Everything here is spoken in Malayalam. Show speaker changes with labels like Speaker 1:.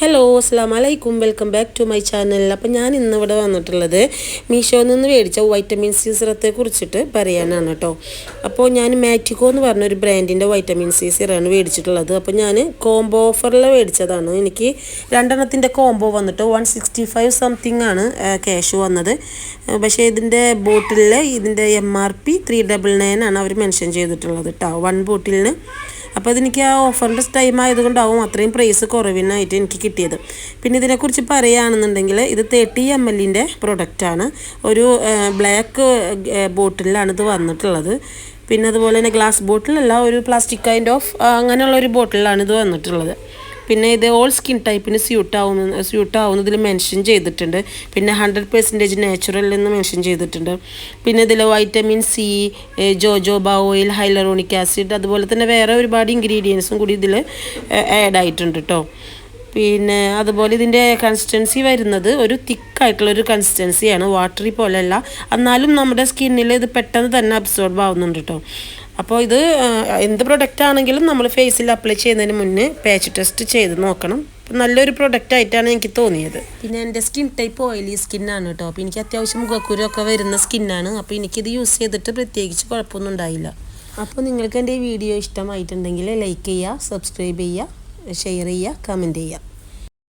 Speaker 1: ഹലോ അസ്സാം വലൈക്കും welcome back to my channel അപ്പോൾ ഞാൻ ഇന്നിവിടെ വന്നിട്ടുള്ളത് മീഷോയിൽ നിന്ന് മേടിച്ച വൈറ്റമിൻ സി സിറത്തെ കുറിച്ചിട്ട് പറയാനാണ് കേട്ടോ അപ്പോൾ ഞാൻ മാറ്റിക്കോ എന്ന് പറഞ്ഞൊരു ബ്രാൻഡിന്റെ വൈറ്റമിൻ സി സിറാണ് മേടിച്ചിട്ടുള്ളത്. അപ്പോൾ ഞാൻ കോംബോ ഓഫറിൽ മേടിച്ചതാണ്. എനിക്ക് രണ്ടെണ്ണത്തിന്റെ കോംബോ വന്നിട്ട് വൺ സിക്സ്റ്റി ഫൈവ് സംതിങ് ആണ് ക്യാഷ് വന്നത്. പക്ഷേ ഇതിന്റെ ബോട്ടിലിൽ ഇതിന്റെ M R P three double nine ആണ് അവർ മെൻഷൻ ചെയ്തിട്ടുള്ളത് കേട്ടോ വൺ ബോട്ടിലിന് അപ്പോൾ അതെനിക്ക് ആ ഓഫറിന്റെ ടൈം ആയതുകൊണ്ടാവും അത്രയും പ്രൈസ് കുറവിനായിട്ട് എനിക്ക് കിട്ടിയത്. പിന്നെ ഇതിനെക്കുറിച്ച് പറയുകയാണെന്നുണ്ടെങ്കിൽ ഇത് തേർട്ടി എം എല്ലിന്റെ പ്രൊഡക്റ്റാണ് ഒരു ബ്ലാക്ക് ബോട്ടിലാണ് ഇത് വന്നിട്ടുള്ളത്. പിന്നെ അതുപോലെ തന്നെ ഗ്ലാസ് ബോട്ടിലല്ല ഒരു പ്ലാസ്റ്റിക് കൈൻഡ് ഓഫ് അങ്ങനെയുള്ള ഒരു ബോട്ടിലാണ് ഇത് വന്നിട്ടുള്ളത്. പിന്നെ ഇത് ഓൾ സ്കിൻ ടൈപ്പിന് സ്യൂട്ട് ആവുന്ന സ്യൂട്ട് ആവുന്നതിൽ മെൻഷൻ ചെയ്തിട്ടുണ്ട്. പിന്നെ ഹൺഡ്രഡ് പെർസെന്റേജ് നാച്ചുറൽ എന്ന് മെൻഷൻ ചെയ്തിട്ടുണ്ട്. പിന്നെ ഇതിൽ vitamin C jojoba oil hyaluronic acid അതുപോലെ തന്നെ വേറെ ഒരുപാട് ഇൻഗ്രീഡിയൻസും കൂടി ഇതിൽ ആഡ് ആയിട്ടുണ്ട് കേട്ടോ പിന്നെ അതുപോലെ ഇതിന്റെ കൺസിസ്റ്റൻസി വരുന്നത് ഒരു തിക്കായിട്ടുള്ളൊരു കൺസിസ്റ്റൻസിയാണ് വാട്ടറി പോലെയല്ല. എന്നാലും നമ്മുടെ സ്കിന്നിൽ ഇത് പെട്ടെന്ന് തന്നെ അബ്സോർബ് ആവുന്നുണ്ട് കേട്ടോ അപ്പോൾ ഇത് എന്ത് പ്രൊഡക്റ്റ് ആണെങ്കിലും നമ്മൾ ഫേസിൽ അപ്ലൈ ചെയ്യുന്നതിന് മുന്നേ പാച്ച് ടെസ്റ്റ് ചെയ്ത് നോക്കണം. നല്ലൊരു പ്രൊഡക്റ്റ് ആയിട്ടാണ് എനിക്ക് തോന്നിയത്. പിന്നെ എന്റെ സ്കിൻ ടൈപ്പ് ഓയിലി സ്കിന്നാണ് കേട്ടോ അപ്പോൾ എനിക്ക് അത്യാവശ്യം മുഖക്കുരൊക്കെ വരുന്ന സ്കിന്നാണ് അപ്പോൾ എനിക്കിത് യൂസ് ചെയ്തിട്ട് പ്രത്യേകിച്ച് കുഴപ്പമൊന്നും ഉണ്ടായില്ല. അപ്പോൾ നിങ്ങൾക്ക് എന്റെ ഈ വീഡിയോ ഇഷ്ടമായിട്ടുണ്ടെങ്കിൽ ലൈക്ക് ചെയ്യുക സബ്സ്ക്രൈബ് ചെയ്യുക ഷെയർ ചെയ്യുക കമന്റ് ചെയ്യുക.